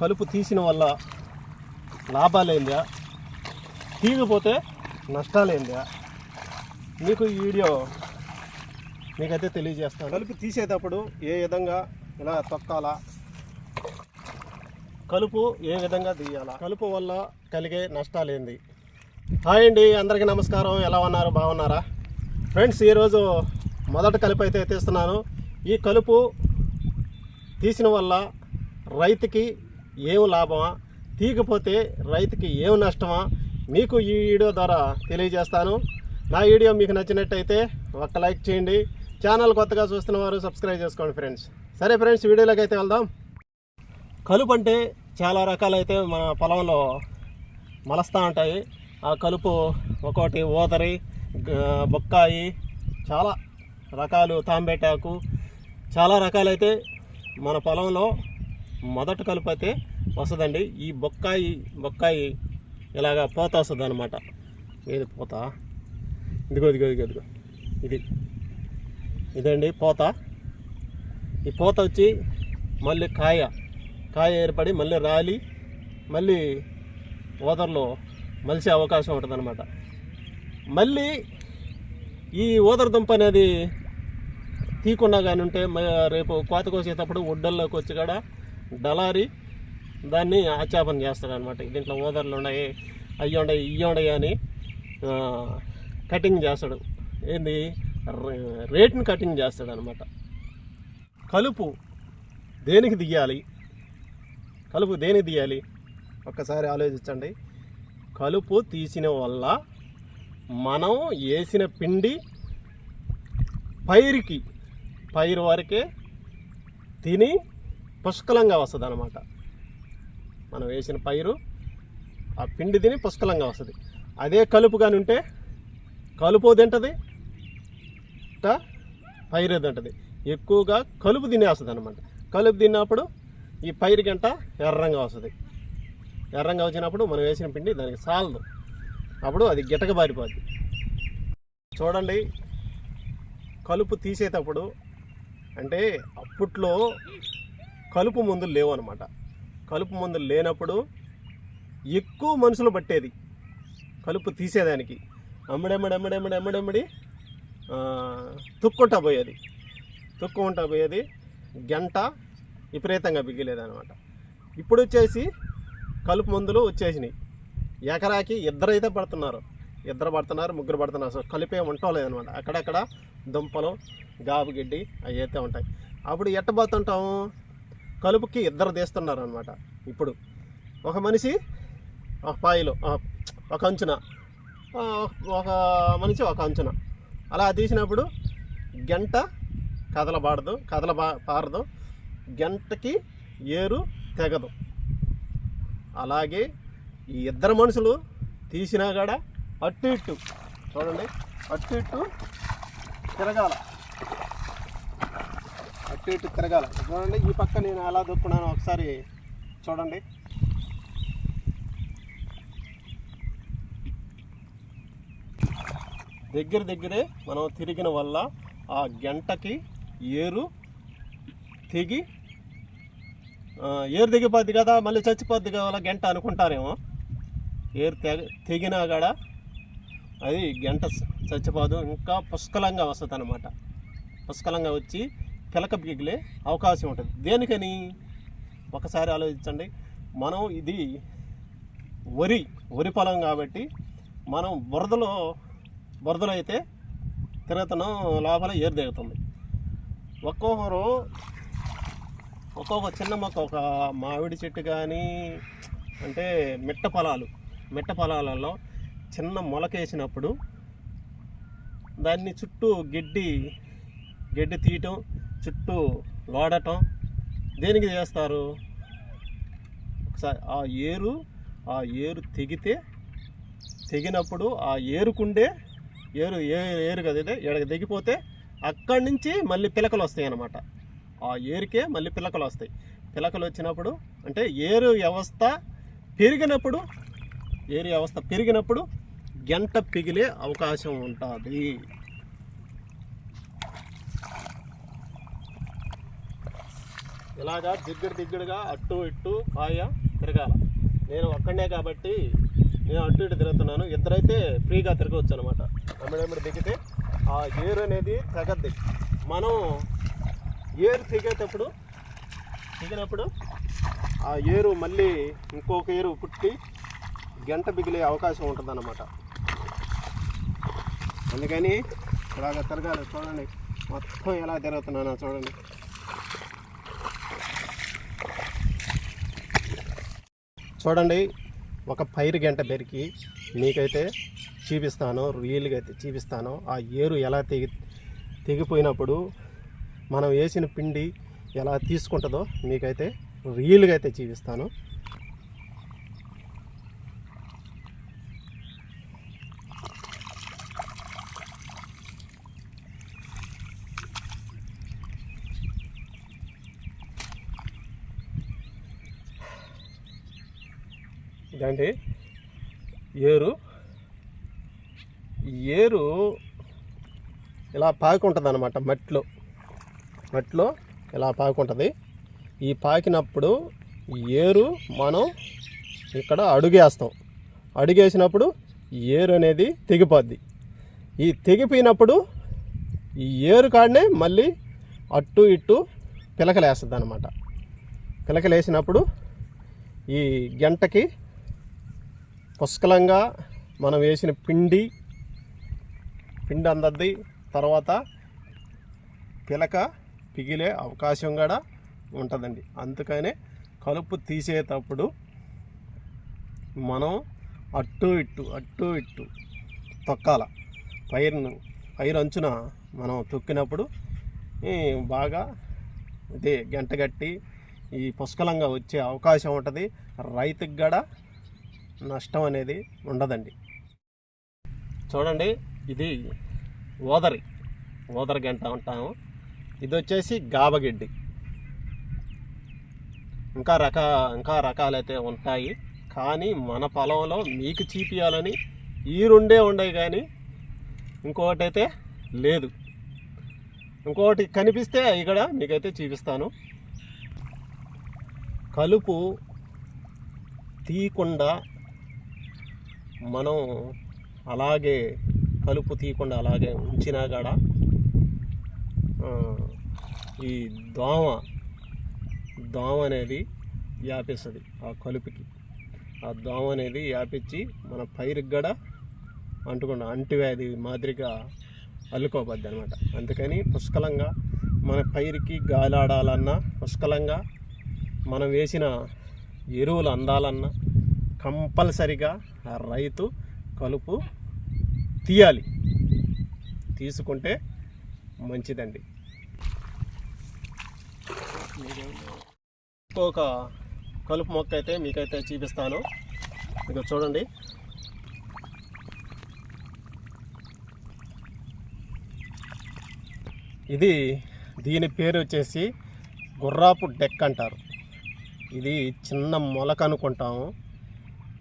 కలుపు తీసిన వల్ల లాభాలేందా తీయకపోతే నష్టాలేందా మీకు ఈ వీడియో మీకైతే తెలియజేస్తాను. కలుపు తీసేటప్పుడు ఏ విధంగా ఇలా తొక్కాలా? కలుపు ఏ విధంగా తీయాలా? కలుపు వల్ల కలిగే నష్టాలేంది? హాయ్ అండి అందరికీ నమస్కారం. ఎలా ఉన్నారు? బాగున్నారా? ఫ్రెండ్స్ ఈరోజు మొదటి కలుపు అయితే తీస్తున్నాను. ఈ కలుపు తీసిన వల్ల రైతుకి ఏం లాభమా? తీయకపోతే రైతుకి ఏం నష్టమా? మీకు ఈ వీడియో ద్వారా తెలియజేస్తాను. నా వీడియో మీకు నచ్చినట్టయితే ఒక్క లైక్ చేయండి. ఛానల్ కొత్తగా చూస్తున్న వారు సబ్స్క్రైబ్ చేసుకోండి ఫ్రెండ్స్. సరే ఫ్రెండ్స్ వీడియోలోకి అయితే వెళ్దాం. కలుపు అంటే చాలా రకాలైతే మన పొలంలో మలస్తూ ఉంటాయి. ఆ కలుపు ఒకటి ఓదరి బొక్కాయి చాలా రకాలు తాంబేటాకు. చాలా రకాలైతే మన పొలంలో మొదటి కలుపు అయితే వస్తుందండి. ఈ బొక్కాయి బొక్కాయి ఇలాగా పోత వస్తుంది అనమాట ఏది పోత? ఇదిగో ఇదిగో ఇదిగో ఇదిగో. ఇది. ఇదండి పోత. ఈ పోత వచ్చి మళ్ళీ కాయ. కాయ ఏర్పడి మళ్ళీ రాలి మళ్ళీ ఓదర్లో మలిసే అవకాశం ఉంటుంది మళ్ళీ ఈ ఓదర్ దుంప అనేది తీయకుండా కానీ ఉంటే మ- రేపు కోత కోసేటప్పుడు ఒడ్డల్లోకి వచ్చి కూడా డలారి దాన్ని ఆచాపన చేస్తాడనమాట. దీంట్లో ఓదర్లు ఉన్నాయి అయ్యి ఉన్నాయి ఇవి అని కటింగ్ చేస్తాడు. ఏంది? రేట్ని కటింగ్ చేస్తాడు అనమాట కలుపు దేనికి దియ్యాలి కలుపు దేనికి తీయాలి ఒక్కసారి ఆలోచించండి. కలుపు తీసిన వల్ల మనం వేసిన పిండి పైరుకి పైరు వరకే తిని పుష్కలంగా వస్తుంది అనమాట మనం వేసిన పైరు ఆ పిండి తిని పుష్కలంగా వస్తుంది. అదే కలుపు కానీ ఉంటే కలుపు తింటది? పైరు తింటది? ఎక్కువగా కలుపు తినేస్తుంది అనమాట కలుపు తిన్నప్పుడు ఈ పైరు గంట ఎర్రంగా వస్తుంది. ఎర్రంగా వచ్చినప్పుడు మనం వేసిన పిండి దానికి సాలదు. అప్పుడు అది గిటక బారిపోద్ది చూడండి కలుపు తీసేటప్పుడు అంటే అప్పట్లో కలుపు మందులు లేవు అనమాట కలుపు మందులు లేనప్పుడు ఎక్కువ మనుషులు పట్టేది. కలుపు తీసేదానికి. అమ్మడెమ్మడి అమ్మడెమ్మడి అమ్మడెమ్మడి తుక్కుంటా పోయేది. తుక్కుంటా పోయేది. గంట విపరీతంగా బిగిలేదు అనమాట ఇప్పుడు వచ్చేసి కలుపు మందులు వచ్చేసినాయి. ఎకరాకి ఇద్దరైతే పడుతున్నారు. ఇద్దరు పడుతున్నారు ముగ్గురు పడుతున్నారు. అసలు కలిపే ఉంటలేదనమాట అక్కడక్కడ దుంపలు గాబు గడ్డి అవి అయితే ఉంటాయి. అప్పుడు ఎట్టబోతుంటాము కలుపుకి ఇద్దరు తీస్తున్నారు అనమాట ఇప్పుడు ఒక మనిషి ఒక పాయిలో ఒక అంచున ఒక మనిషి ఒక అంచున. అలా తీసినప్పుడు గంట కదలబాడదు కదల పారదు. గంటకి ఏరు తెగదు. అలాగే ఈ ఇద్దరు మనుషులు తీసినా కూడా అట్టు ఇట్టు చూడండి అట్టు ఇట్టు తిరగాల. అటు ఇటు తిరగాల. చూడండి ఈ పక్క నేను ఎలా దొక్కున్నాను ఒకసారి చూడండి. దగ్గర దగ్గరే మనం తిరిగిన వల్ల ఆ గంటకి ఏరు తెగి ఏరు దిగిపోద్ది కదా మళ్ళీ చచ్చిపోద్ది కదా గంట అనుకుంటారేమో. ఏరు తెగ తెగినా కూడా అది గంట చచ్చిపోదు. ఇంకా పుష్కలంగా వస్తుంది అనమాట పుష్కలంగా వచ్చి పిలక బిగిలే అవకాశం ఉంటుంది. దేనికని? ఒకసారి ఆలోచించండి. మనం ఇది వరి వరి పొలం కాబట్టి మనం బురదలో బురదలో అయితే తిరగతనం లోపల ఏరు దిగుతుంది. ఒక్కొక్కరు ఒక్కొక్క చిన్న మొక్క ఒక మామిడి చెట్టు కానీ అంటే మిట్ట పొలాలు మిట్ట పొలాలలో చిన్న మొలకేసినప్పుడు దాన్ని చుట్టూ గడ్డి గడ్డి తీయటం చుట్టూ లోడటం దేనికి చేస్తారు? ఒకసారి ఆ ఏరు ఆ ఏరు తెగితే తెగినప్పుడు ఆ ఏరుకుండే ఏరు ఏ ఏరు కదా ఇదే? ఎడకి దిగిపోతే అక్కడి నుంచి మళ్ళీ పిలకలు వస్తాయి అన్నమాట ఆ ఏరుకే మళ్ళీ పిలకలు వస్తాయి. పిలకలు వచ్చినప్పుడు అంటే ఏరు వ్యవస్థ పెరిగినప్పుడు ఏరు వ్యవస్థ పెరిగినప్పుడు గంట పిగిలే అవకాశం ఉంటుంది. ఇలాగా దిగ్గడి దిగ్గడిగా అట్టు ఇట్టు పాయ తిరగాల. నేను ఒక్కడనే కాబట్టి నేను అటు ఇటు తిరుగుతున్నాను. ఇద్దరైతే ఫ్రీగా తిరగవచ్చు అనమాట అమ్మడమ్మడి దిగితే ఆ ఏరు అనేది తగద్ది. మనం ఏరు తిగేటప్పుడు దిగినప్పుడు ఆ ఏరు మళ్ళీ ఇంకొక ఏరు పుట్టి గంట బిగిలే అవకాశం ఉంటుంది అందుకని ఇలాగ తిరగాలి. చూడండి. మొత్తం ఎలా తిరుగుతున్నానో చూడండి. చూడండి ఒక పైరు గంట బెరికి మీకైతే చూపిస్తాను రియల్గా అయితే చూపిస్తాను. ఆ ఏరు ఎలా తెగి తెగిపోయినప్పుడు మనం వేసిన పిండి ఎలా తీసుకుంటుందో మీకైతే రియల్గా అయితే చూపిస్తాను. ఇదండి ఏరు. ఏరు ఇలా పాకుంటుంది అనమాట మట్టిలో. మట్టిలో ఇలా పాకుంటుంది ఈ పాకినప్పుడు ఏరు మనం ఇక్కడ అడుగేస్తాం. అడుగేసినప్పుడు ఏరు అనేది తెగిపోద్ది. ఈ తెగిపోయినప్పుడు ఈ ఏరు కాడనే మళ్ళీ అట్టు ఇట్టు పిలకలేస్తుంది అనమాట పిలకలేసినప్పుడు ఈ గంటకి పుష్కలంగా మనం వేసిన పిండి పిండి అందద్ది. తర్వాత పిలక పిగిలే అవకాశం కూడా ఉంటుందండి. అందుకనే కలుపు తీసేటప్పుడు మనం అట్టు ఇట్టు అట్టు ఇట్టు తొక్కాల. పైరును పైరు అంచున మనం తొక్కినప్పుడు బాగా ఇదే గంట కట్టి ఈ పుష్కలంగా వచ్చే అవకాశం ఉంటుంది. రైతుకి కూడా నష్టం అనేది ఉండదండి. చూడండి ఇది ఓదరి ఓదరి గంట అంటాము ఇది వచ్చేసి గాబగిడ్డి. ఇంకా రక ఇంకా రకాలైతే ఉంటాయి. కానీ మన పొలంలో మీకు చీపియాలని ఈ రెండే ఉండవు కానీ ఇంకొకటి అయితే లేదు. ఇంకొకటి కనిపిస్తే అవి కూడా మీకైతే చూపిస్తాను. కలుపు తీయకుండా మనం అలాగే కలుపు తీయకుండా అలాగే ఉంచినా కూడా ఈ దోమ దోమ అనేది వ్యాపిస్తుంది ఆ కలుపుకి. ఆ దోమ అనేది వ్యాపించి మన పైరుకి కూడా అంటుకుండా అంటువ్యాధి మాదిరిగా అల్లుకోబద్ది అనమాట అందుకని పుష్కలంగా మన పైరుకి గాలాడాలన్నా పుష్కలంగా మనం వేసిన ఎరువులు అందాలన్నా కంపల్సరిగా ఆ రైతు కలుపు తీయాలి. తీసుకుంటే మంచిదండి. ఒక కలుపు మొక్క అయితే మీకైతే చూపిస్తాను. ఇక చూడండి. ఇది దీని పేరు వచ్చేసి గుర్రాపు డెక్ అంటారు. ఇది చిన్న మొలక అనుకుంటాము.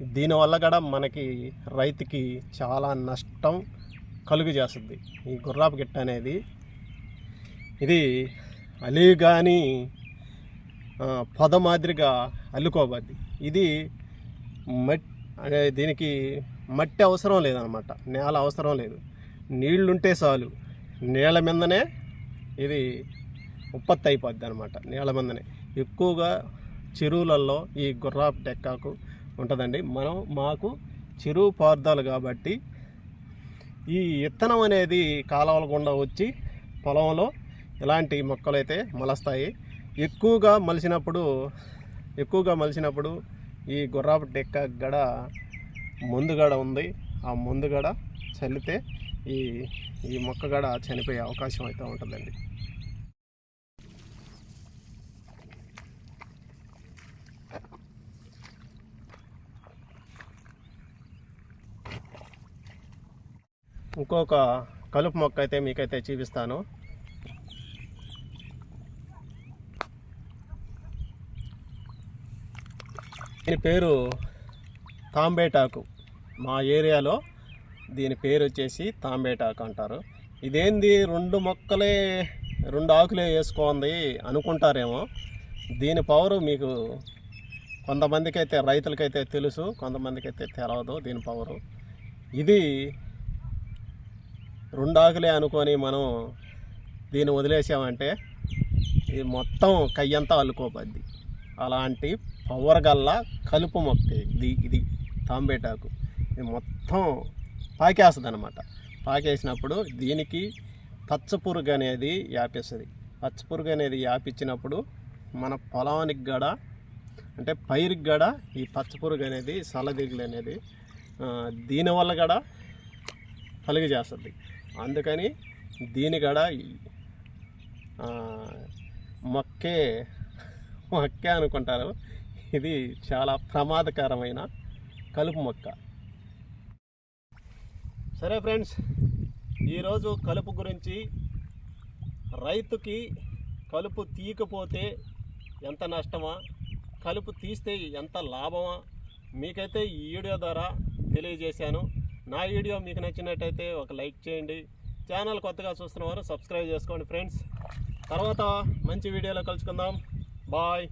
దీనివల్ల కూడా మనకి రైతుకి చాలా నష్టం కలుగు చేస్తుంది. ఈ గుర్రాపు గిట్ట అనేది. ఇది అలీ కానీ పొద మాదిరిగా అల్లుకోబద్ది ఇది మట్ అదే దీనికి మట్టి అవసరం లేదనమాట. నేల అవసరం లేదు. నీళ్ళుంటే చాలు. నేల మీదనే ఇది ఉత్పత్తి అయిపోద్ది అనమాట. నేల మీదనే. ఎక్కువగా చెరువులలో ఈ గుర్రాపు టెక్కాకు ఉంటుందండి. మనం మాకు చెరువు పారుదల కాబట్టి ఈ విత్తనం అనేది కాలువల గుండా వచ్చి పొలంలో ఇలాంటి మొక్కలు అయితే ఎక్కువగా మలిచినప్పుడు ఎక్కువగా మలిచినప్పుడు ఈ గుర్రాపు టెక్క గడ ముందుగడ ఉంది. ఆ ముందుగడ చల్లితే ఈ ఈ మొక్క గడ చనిపోయే అవకాశం అయితే ఉంటుందండి. ఇంకొక కలుపు మొక్క అయితే మీకైతే చూపిస్తాను. దీని పేరు తాంబేటాకు. మా ఏరియాలో దీని పేరు వచ్చేసి తాంబేటాకు అంటారు. ఇదేంది? రెండు మొక్కలే రెండు ఆకులే వేసుకోంది అనుకుంటారేమో. దీని పవరు మీకు కొంతమందికైతే రైతులకైతే తెలుసు కొంతమందికైతే తెలవదు దీని పవరు. ఇది రెండాకులే అనుకొని మనం దీన్ని వదిలేసామంటే ఇది మొత్తం కయ్యంతా అల్లుకోపద్ది అలాంటి పవర్ గల్ల కలుపు మొక్క ఇది ఇది తాంబేటాకు. ఇది మొత్తం పాకేస్తుంది అనమాట పాకేసినప్పుడు దీనికి పచ్చపురుగు అనేది యాపిస్తుంది. పచ్చపురుగు అనేది యాపించినప్పుడు మన పొలానికి గడ అంటే పైరుకి గడ ఈ పచ్చపురుగు అనేది సలదిగులు అనేది దీనివల్ల కూడా కలుగు చేస్తుంది. అందుకని దీని కూడా మొక్కే మొక్కే అనుకుంటారు. ఇది చాలా ప్రమాదకరమైన కలుపు మొక్క. సరే ఫ్రెండ్స్ ఈరోజు కలుపు గురించి రైతుకి కలుపు తీయకపోతే ఎంత నష్టమా? కలుపు తీస్తే ఎంత లాభమా? మీకైతే ఈ వీడియో ద్వారా తెలియజేశాను. నా వీడియో మీకు నచ్చినట్టయితే ఒక లైక్ చేయండి. ఛానల్ కొత్తగా చూస్తున్న వారు సబ్స్క్రైబ్ చేసుకోండి ఫ్రెండ్స్. తర్వాత మంచి వీడియోలో కలుసుకుందాం. బాయ్.